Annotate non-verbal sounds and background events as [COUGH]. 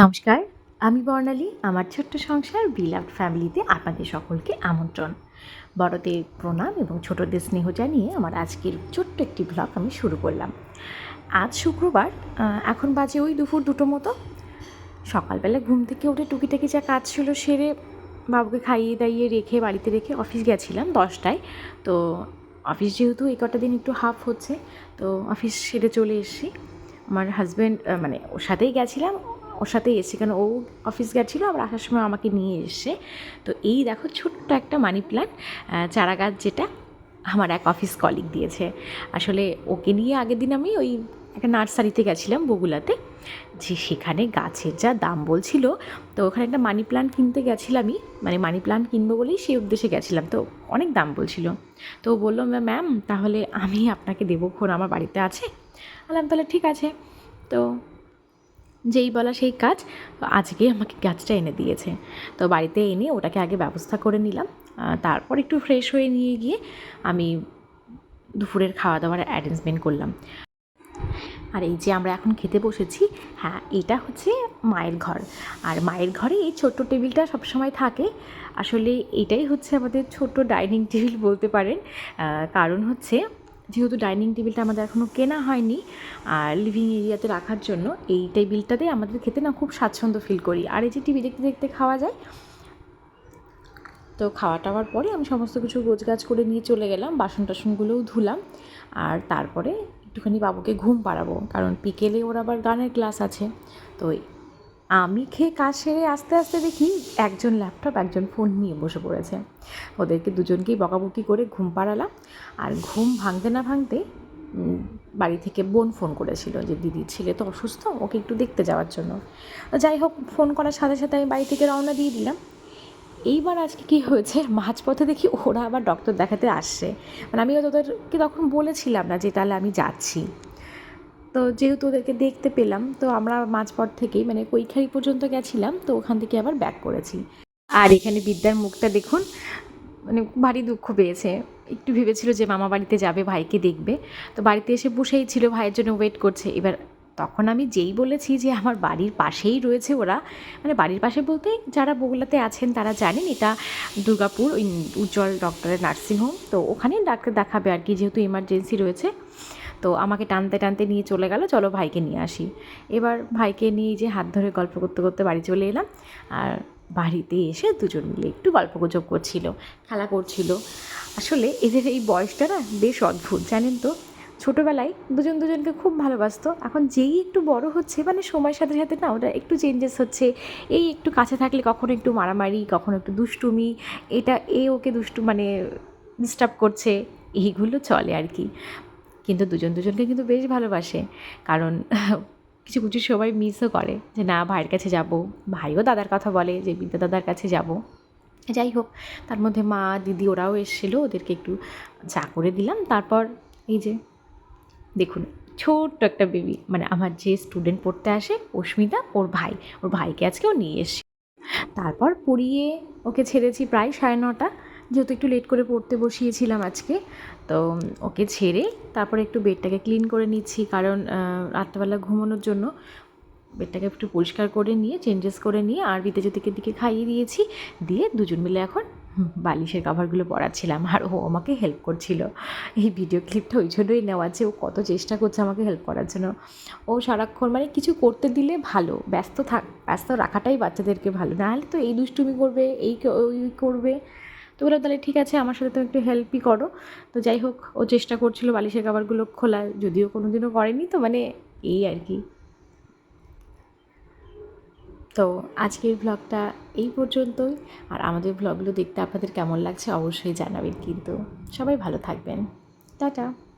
নমস্কার, আমি বর্ণালী, আমার ছোট্ট সংসার বিলাভ ফ্যামিলিতে আপনাদের সকলকে আমন্ত্রণ। বড়দের প্রণাম এবং ছোটদের স্নেহ জানিয়ে আমার আজকের ছোট্ট একটি ব্লগ আমি শুরু করলাম। আজ শুক্রবার এখন বাজে ওই দুপুর দুটো মতো। সকালবেলা ঘুম থেকে উঠে টুকিটাকি যা কাজ ছিল সেরে বাবুকে খাইয়ে দাইয়ে রেখে বাড়িতে রেখে অফিস গেছিলাম দশটায়। তো অফিস যেহেতু এই কটা দিন একটু হাফ হচ্ছে, তো অফিস সেরে চলে এসেছি। আমার হাজব্যান্ড মানে ওর সাথেই গেছিলাম। ওর সাথেই এসেছি। কারণ ও অফিস গেছিল, আবার আসার সময় আমাকে নিয়ে এসছে তো এই দেখো ছোট্ট একটা মানি প্ল্যান্ট চারা গাছ যেটা আমার এক অফিস কলিগ দিয়েছে। আসলে ওকে নিয়ে আগের দিন আমি ওই একটা নার্সারিতে গেছিলাম বগুলাতে, যে সেখানে গাছের যা দাম বলছিল, তো ওখানে একটা মানি প্ল্যান্ট কিনতে গেছিলামই মানে মানি প্ল্যান্ট কিনবো বলেই সেই উদ্দেশ্যে গেছিলাম। তো অনেক দাম বলছিল। তো বলল ম্যাম তাহলে আমি আপনাকে দেবো ফোন আমার বাড়িতে আছে? বললাম, তাহলে ঠিক আছে। তো যেই বলা সেই কাজ আজকে আমাকে গাছটা এনে দিয়েছে। তো বাড়িতে এনে ওটাকে আগে ব্যবস্থা করে নিলাম। তারপর একটু ফ্রেশ হয়ে নিয়ে গিয়ে আমি দুপুরের খাওয়া দাওয়ার অ্যারেঞ্জমেন্ট করলাম। আর এই যে আমরা এখন খেতে বসেছি হ্যাঁ এটা হচ্ছে মায়ের ঘর। আর মায়ের ঘরে এই ছোট্ট টেবিলটা সবসময় থাকে। আসলে এটাই হচ্ছে আমাদের ছোট্ট ডাইনিং টেবিল বলতে পারেন। কারণ হচ্ছে যেহেতু ডাইনিং টেবিলটা আমাদের এখনও কেনা হয়নি, আর লিভিং এরিয়াতে রাখার জন্য এই টেবিলটাতে আমাদের খেতে না খুব স্বাচ্ছন্দ্য ফিল করি। আর এই যে টিভি দেখতে দেখতে খাওয়া যায়, তো খাওয়া টাওয়ার পরে আমি সমস্ত কিছু গোছগাছ করে নিয়ে চলে গেলাম, বাসন টাসনগুলোও ধুলাম, আর তারপরে একটুখানি বাবুকে ঘুম পাড়াবো, কারণ বিকেলে ওর আবার গানের ক্লাস আছে, তো আমি খেয়ে কাজ সেরে আস্তে আস্তে দেখি একজন ল্যাপটপ একজন ফোন নিয়ে বসে পড়েছে। ওদেরকে দুজনকেই বকাবকি করে ঘুম পাড়ালাম। আর ঘুম ভাঙতে না ভাঙতে বাড়ি থেকে বোন ফোন করেছিল যে দিদির ছেলে তো অসুস্থ, ওকে একটু দেখতে যাওয়ার জন্য। যাই হোক ফোন করার সাথে সাথে আমি বাড়ি থেকে রওনা দিয়ে দিলাম। এইবার আজকে কি হয়েছে মাঝপথে দেখি ওরা আবার ডক্টর দেখাতে আসছে। মানে আমি ওদেরকে তখন বলেছিলাম না যে, তাহলে আমি যাচ্ছি। তো যেহেতু ওদেরকে দেখতে পেলাম, তো আমরা মাঝপথ থেকেই মানে কৈখারি পর্যন্ত গেছিলাম, তো ওখান থেকে আবার ব্যাক করেছি। আর এখানে বিদ্যার মুখটা দেখুন মানে ভারী দুঃখ পেয়েছে। একটু ভেবেছিল যে মামা বাড়িতে যাবে, ভাইকে দেখবে। তো বাড়িতে এসে বসেই ছিল, ভাইয়ের জন্য ওয়েট করছে। এবার তখন আমি যেই বলেছি যে আমার বাড়ির পাশেই রয়েছে ওরা মানে বাড়ির পাশে বলতে যারা বগুলাতে আছেন তারা জানেন, এটা দুর্গাপুর ওই উজ্জ্বল ডক্টরের নার্সিংহোম তো ওখানে ডাক্তার দেখাবে আর কি, যেহেতু ইমার্জেন্সি রয়েছে। তো আমাকে টানতে টানতে নিয়ে চলে গেল, চলো ভাইকে নিয়ে আসি। এবার ভাইকে নিয়ে যে হাত ধরে গল্প করতে করতে বাড়ি চলে এলাম। আর বাড়িতে এসে দুজন মিলে একটু গল্প গুজব করছিল, খেলা করছিল। আসলে এদের এই বয়সটা না বেশ অদ্ভুত, জানেন তো? ছোটোবেলায় দুজন দুজনকে খুব ভালোবাসতো, এখন যেই একটু বড় হচ্ছে মানে সময়ের সাথে সাথে না ওটা একটু চেঞ্জেস হচ্ছে। এই একটু কাছে থাকলে কখনো একটু মারামারি, কখনো একটু দুষ্টুমি, এটা এ ওকে দুষ্টু মানে ডিস্টার্ব করছে, এইগুলো চলে আর কি। কিন্তু দুজন দুজনকে কিন্তু বেশ ভালোবাসে। কারণ [LAUGHS] কিছু কিছু সবাই মিসও করে যে, না, ভাইয়ের কাছে যাব। ভাইও দাদার কথা বলে যে, বিদ্যা দাদার কাছে যাব। যাই হোক, তার মধ্যে মা, দিদি ওরাও এসেছিল, ওদেরকে একটু চা করে দিলাম। তারপর এই যে, দেখুন, ছোট্ট একটা বেবি মানে আমার যে স্টুডেন্ট পড়তে আসে, অস্মিতা, ওর ভাই, ওর ভাইকে আজকেও নিয়ে এসছি। তারপর পড়িয়ে ওকে ছেড়েছি প্রায় সাড়ে নটা। যেহেতু একটু লেট করে পড়তে বসিয়েছিলাম আজকে, তো ওকে ছেড়ে তারপরে একটু বেডটাকে ক্লিন করে নিচ্ছি। কারণ রাত্রেবেলা ঘুমানোর জন্য বেডটাকে একটু পরিষ্কার করে নিয়ে চেঞ্জেস করে নিয়ে, আর বিতে জ্যোতিকে দিকে খাইয়ে দিয়েছি। দিয়ে দুজন মিলে এখন বালিশের কাভারগুলো পরাচ্ছিলাম। আর ও আমাকে হেল্প করছিল। এই ভিডিও ক্লিপটা ওই জন্যই নেওয়া যে ও কত চেষ্টা করছে আমাকে হেল্প করার জন্য। ও সারাক্ষণ মানে কিছু করতে দিলে ভালো, ব্যস্ত থাক, ব্যস্ত রাখাটাই বাচ্চাদেরকে ভালো। নাহলে তো এই দুষ্টুমি করবে, এই ওই করবে। তো ওরা তাহলে ঠিক আছে, আমার সাথে তো একটু হেল্পই করো। তো যাই হোক, ও চেষ্টা করছিল, বালিশের খাবারগুলো খোলা যদিও কোনো দিনও করেনি তো মানে এই আর কি। তো আজকের ব্লগটা এই পর্যন্তই। আর আমাদের ব্লগগুলো দেখতে আপনাদের কেমন লাগছে অবশ্যই জানাবেন কিন্তু। সবাই ভালো থাকবেন। টাটা।